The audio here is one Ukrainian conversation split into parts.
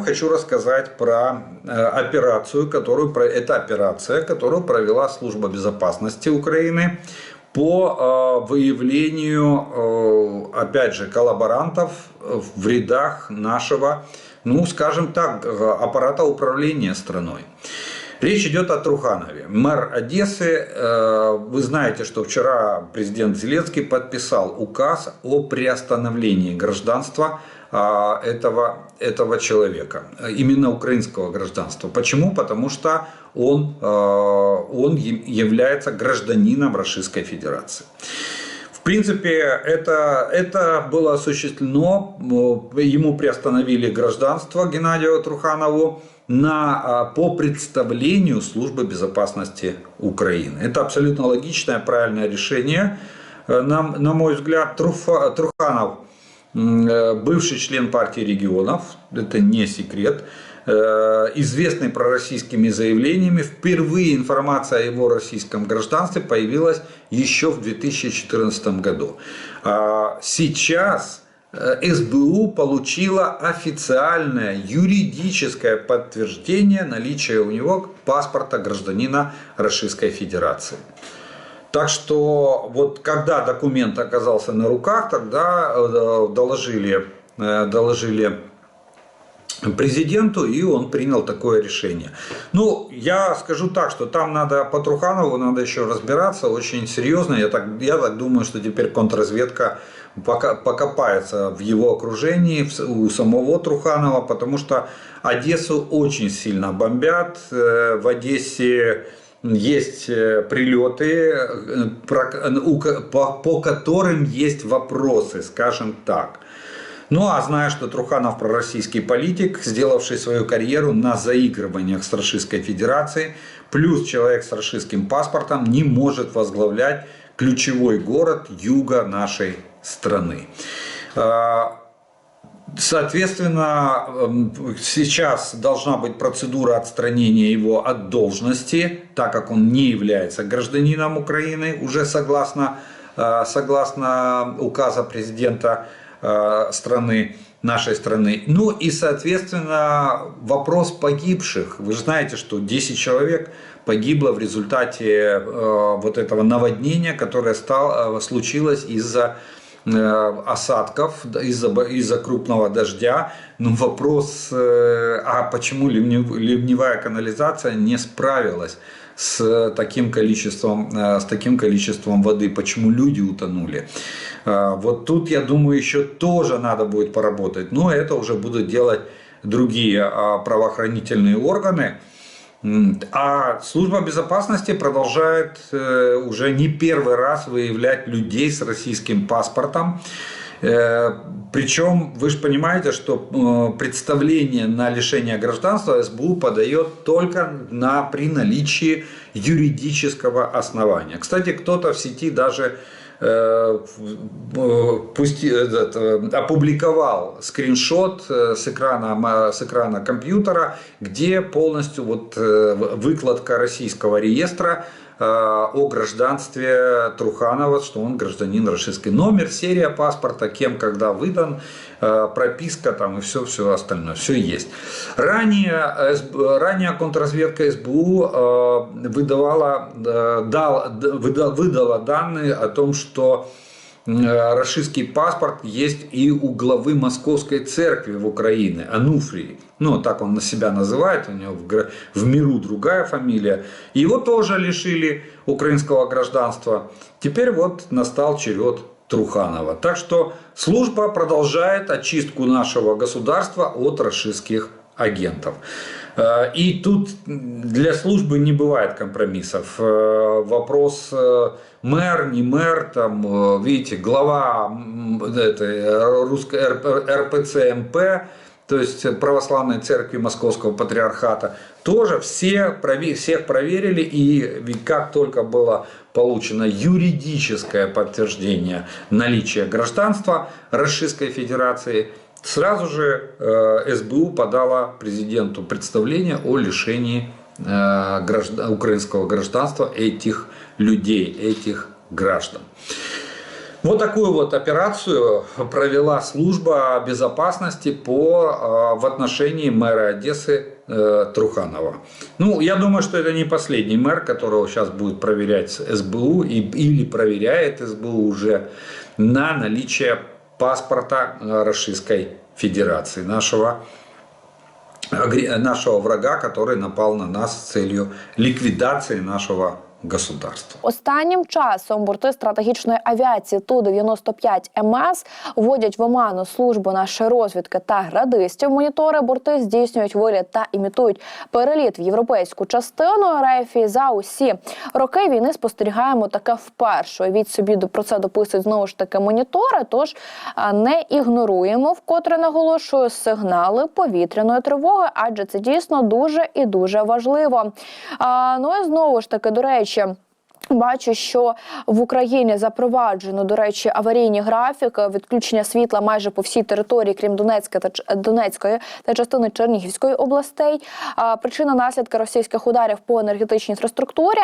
хочу рассказать про операцию, которую, это операция, которую провела Служба безопасности Украины по выявлению, опять же, коллаборантов в рядах нашего, ну, скажем так, аппарата управления страной. Речь идет о Труханове, мэр Одессы. Э, вы знаете, что вчера президент Зеленский подписал указ о приостановлении гражданства э, этого, этого человека, именно украинского гражданства. Почему? Потому что он, э, он является гражданином Российской Федерации. В принципе, это, это было осуществлено, ему приостановили гражданство Геннадию Труханову, на, а, по представлению Службы безопасности Украины. Это абсолютно логичное, правильное решение. Э, на, на мой взгляд, Труфа, Труханов, э, бывший член партии регионов, это не секрет, э, известный пророссийскими заявлениями. Впервые информация о его российском гражданстве появилась еще в 2014 году. А сейчас СБУ получила официальное юридическое подтверждение наличия у него паспорта гражданина Российской Федерации. Так что вот когда документ оказался на руках, тогда э, доложили, э, доложили президенту, и он принял такое решение. Ну, я скажу так, что там надо по Труханову надо еще разбираться очень серьезно. Я так, я так думаю, что теперь контрразведка покопается в его окружении, у самого Труханова, потому что Одессу очень сильно бомбят. Э, в Одессе есть э, прилеты, э, по которым есть вопросы, скажем так. Ну а зная, что Труханов пророссийский политик, сделавший свою карьеру на заигрываниях с Российской Федерацией, плюс человек с российским паспортом не может возглавлять ключевой город юга нашей страны. А, соответственно, эм, сейчас должна быть процедура отстранения его от должности, так как он не является гражданином Украины, уже согласно, э, согласно указа президента страны, нашей страны. Ну и, соответственно, вопрос погибших. Вы же знаете, что 10 человек погибло в результате э, вот этого наводнения, которое стало, случилось из-за Э, осадков из-за из крупного дождя. Но вопрос, э, а почему ливневая канализация не справилась с таким количеством, э, с таким количеством воды, почему люди утонули. Вот тут, я думаю, еще тоже надо будет поработать, но это уже будут делать другие а, правоохранительные органы. А служба безопасности продолжает э, уже не первый раз выявлять людей с российским паспортом. Э, Причем вы же понимаете, что э, представление на лишение гражданства СБУ подает только на, при наличии юридического основания. Кстати, кто-то в сети даже Э, пусть, этот, опубликовал скриншот э, с экрана, с экрана компьютера, где полностью вот э, выкладка российского реестра о гражданстве Труханова, что он гражданин российский. Номер, серия паспорта, кем, когда выдан, прописка там и все, все остальное, все есть. Ранее, ранее контрразведка СБУ выдавала, дал, выдала данные о том, что российский паспорт есть и у главы Московской церкви в Украине, Ануфрии. Ну, так он на себя называет, у него в, в миру другая фамилия. Его тоже лишили украинского гражданства. Теперь вот настал черед Труханова. Так что служба продолжает очистку нашего государства от российских агентов. Э, и тут для службы не бывает компромиссов. Э, вопрос э, мэр, не мэр, там, видите, глава этой русской РПЦ МП, то есть православной церкви Московского патриархата, тоже все, всех проверили, и как только было получено юридическое подтверждение наличия гражданства Российской Федерации, Сразу же э, СБУ подала президенту представление о лишении э, граждан, украинского гражданства этих людей, этих граждан. Вот такую вот операцию провела служба безопасности по, э, в отношении мэра Одессы э, Труханова. Ну, я думаю, что это не последний мэр, которого сейчас будет проверять СБУ и, или проверяет СБУ уже на наличие паспорта э, Российской Федерации, нашего нашего врага, который напал на нас с целью ликвидации нашего государства. Останнім часом борти стратегічної авіації Ту-95 МС вводять в оману службу нашої розвідки та градистів. Монітори борти здійснюють виліт та імітують переліт в європейську частину РФ. І за усі роки війни спостерігаємо таке вперше. Від собі про це дописують знову ж таки монітори. Тож не ігноруємо, вкотре наголошую сигнали повітряної тривоги, адже це дійсно дуже і дуже важливо. А, ну і знову ж таки, до речі обличчя. Бачу, що в Україні запроваджено, до речі, аварійні графіки відключення світла майже по всій території, крім Донецька та Донецької та частини Чернігівської областей. Причина наслідки російських ударів по енергетичній інфраструктурі.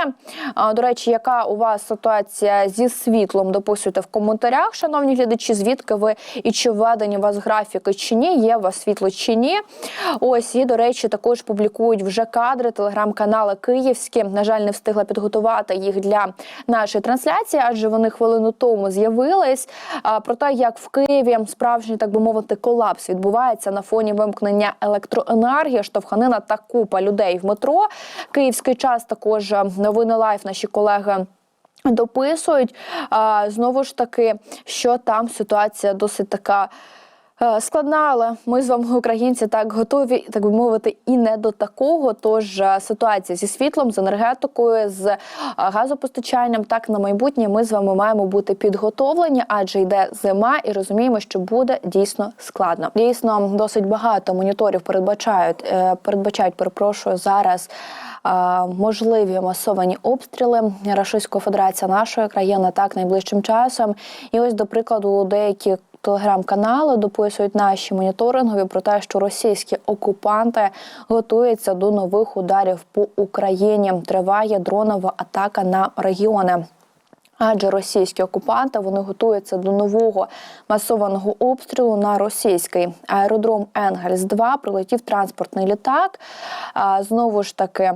До речі, яка у вас ситуація зі світлом? Дописуйте в коментарях, шановні глядачі, звідки ви і чи введені у вас графіки чи ні, є у вас світло чи ні. Ось і до речі, також публікують вже кадри телеграм-канали Київські. На жаль, не встигла підготувати їх для нашої трансляції, адже вони хвилину тому з'явились. Про те, як в Києві справжній, так би мовити, колапс відбувається на фоні вимкнення електроенергії, штовханина та купа людей в метро. Київський час також новини лайф. Наші колеги. Дописують знову ж таки, що там ситуація досить така складна, але ми з вами, українці, так готові, так би мовити, і не до такого. Тож е, ситуація зі світлом, з енергетикою, з е, газопостачанням, так на майбутнє ми з вами маємо бути підготовлені, адже йде зима, і розуміємо, що буде дійсно складно. Дійсно, досить багато моніторів передбачають, е, передбачають, перепрошую зараз. е, Можливі масовані обстріли Російської Федерації нашої країни так найближчим часом. І ось, до прикладу, деякі телеграм-канали дописують наші моніторингові про те, що російські окупанти готуються до нових ударів по Україні. Триває дронова атака на регіони. Адже російські окупанти вони готуються до нового масованого обстрілу на російський аеродром Енгельс 2 прилетів транспортний літак. Знову ж таки.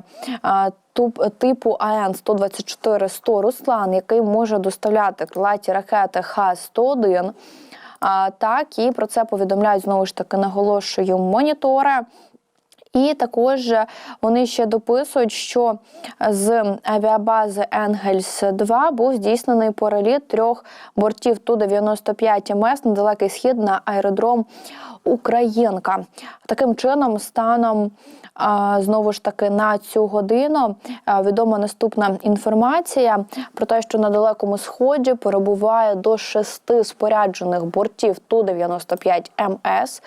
Типу АН 124 100 Руслан, який може доставляти крилаті ракети Х-101. Так і про це повідомляють знову ж таки наголошую монітори. І також вони ще дописують, що з авіабази Енгельс 2 був здійснений переліт трьох бортів Ту-95 МС на далекий схід на аеродром Українка. Таким чином, станом знову ж таки на цю годину відома наступна інформація про те, що на далекому сході перебуває до шести споряджених бортів Ту-95 МС.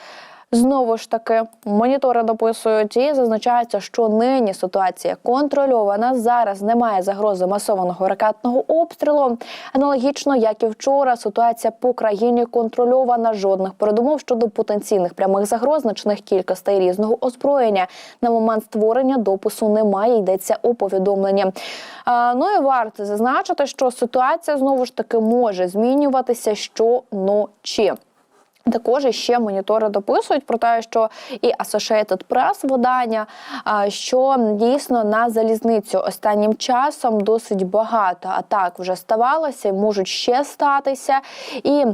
Знову ж таки, монітори дописують і зазначається, що нині ситуація контрольована. Зараз немає загрози масованого ракетного обстрілу. Аналогічно, як і вчора, ситуація по країні контрольована. Жодних передумов щодо потенційних прямих загроз, значних кількостей різного озброєння. На момент створення допису немає. Йдеться у повідомленні. А, ну і варто зазначити, що ситуація знову ж таки може змінюватися щоночі. Також ще монітори дописують про те, що і Associated Press видання, що дійсно на залізницю останнім часом досить багато атак вже ставалося, можуть ще статися. І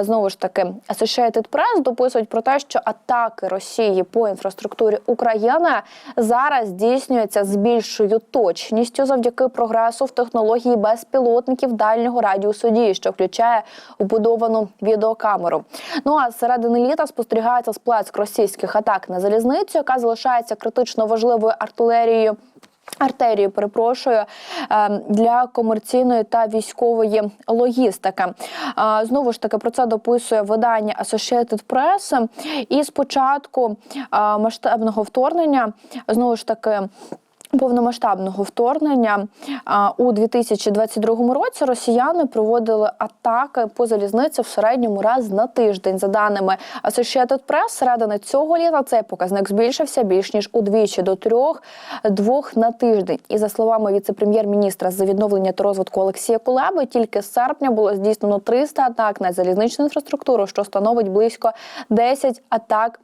знову ж таки, Associated Press дописують про те, що атаки Росії по інфраструктурі України зараз здійснюються з більшою точністю завдяки прогресу в технології безпілотників дальнього радіусу дії, що включає вбудовану відеокамеру. Ну а з середини літа спостерігається сплеск російських атак на залізницю, яка залишається критично важливою артилерією. Артерію, перепрошую, е, для комерційної та військової логістики. Знову ж таки про це дописує видання Associated Press. І з початку е, масштабного вторгнення знову ж таки. Повномасштабного вторгнення у 2022 році росіяни проводили атаки по залізниці в середньому раз на тиждень. За даними Associated Press, середини цього літа цей показник збільшився більш ніж удвічі до трьох двох на тиждень. І за словами віце-прем'єр-міністра з відновлення та розвитку Олексія Кулеби, тільки з серпня було здійснено 300 атак на залізничну інфраструктуру, що становить близько 10 атак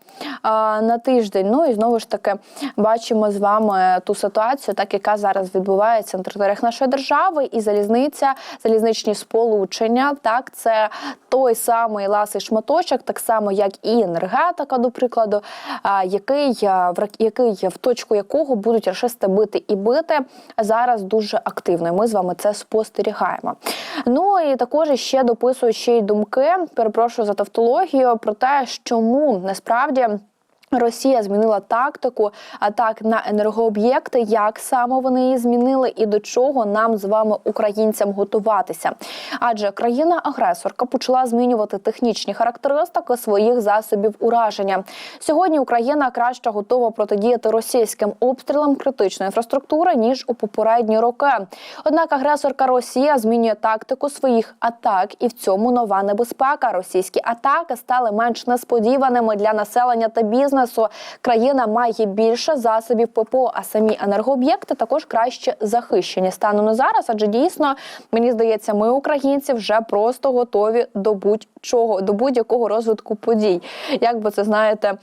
на тиждень. Ну і знову ж таки бачимо з вами ту ситуацію, так яка зараз відбувається на територіях нашої держави, і залізниця, залізничні сполучення. Так, це той самий ласий шматочок, так само як і енергетика, до прикладу, який в який в точку якого будуть рашисти бити і бити зараз дуже активно. І Ми з вами це спостерігаємо. Ну і також ще дописую ще й думки. Перепрошую за тавтологію про те, чому насправді. Росія змінила тактику атак на енергооб'єкти. Як саме вони її змінили, і до чого нам з вами, українцям, готуватися? Адже країна-агресорка почала змінювати технічні характеристики своїх засобів ураження. Сьогодні Україна краще готова протидіяти російським обстрілам критичної інфраструктури ніж у попередні роки. Однак агресорка Росія змінює тактику своїх атак, і в цьому нова небезпека. Російські атаки стали менш несподіваними для населення та бізнесу. Країна має більше засобів ППО, а самі енергооб'єкти також краще захищені станом на зараз. Адже дійсно мені здається, ми українці вже просто готові до будь-чого, до будь-якого розвитку подій. Як би це знаєте.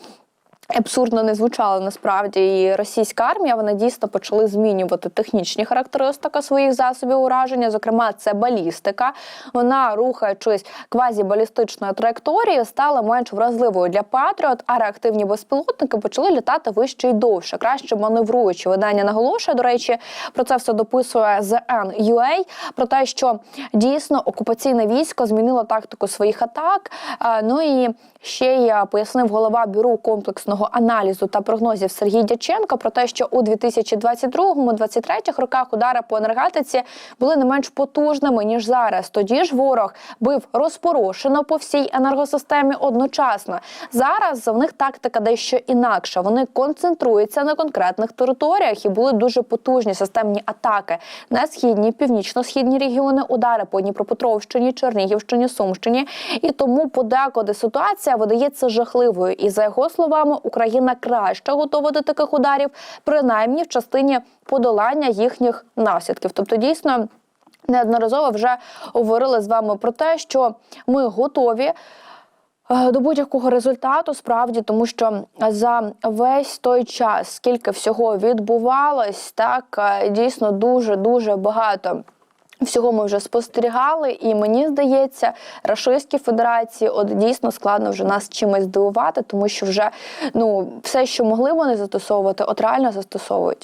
Абсурдно не звучало насправді і російська армія. Вона дійсно почали змінювати технічні характеристики своїх засобів ураження. Зокрема, це балістика. Вона рухаючись квазібалістичною траєкторією, стала менш вразливою для Патріот, а реактивні безпілотники почали літати вище і довше, краще маневруючи. Видання наголошує, до речі, про це все дописує ZN.UA, про те, що дійсно окупаційне військо змінило тактику своїх атак. Е, Ну і ще й е, пояснив голова бюро комплексного аналізу та прогнозів Сергій Дяченко про те, що у 2022-2023 роках удари по енергетиці були не менш потужними ніж зараз. Тоді ж ворог бив розпорошено по всій енергосистемі одночасно. Зараз в них тактика дещо інакша. Вони концентруються на конкретних територіях і були дуже потужні системні атаки на східні, північно-східні регіони, удари по Дніпропетровщині, Чернігівщині, Сумщині. І тому подекуди ситуація видається жахливою. І за його словами, Україна краще готова до таких ударів, принаймні в частині подолання їхніх наслідків. Тобто, дійсно. Неодноразово вже говорили з вами про те, що ми готові е, до будь-якого результату, справді, тому що за весь той час, скільки всього відбувалось, так е, дійсно дуже дуже багато. Всього ми вже спостерігали, і мені здається, Рашистській Федерації от дійсно складно вже нас чимось здивувати, тому що вже ну все, що могли вони застосовувати, от реально застосовують.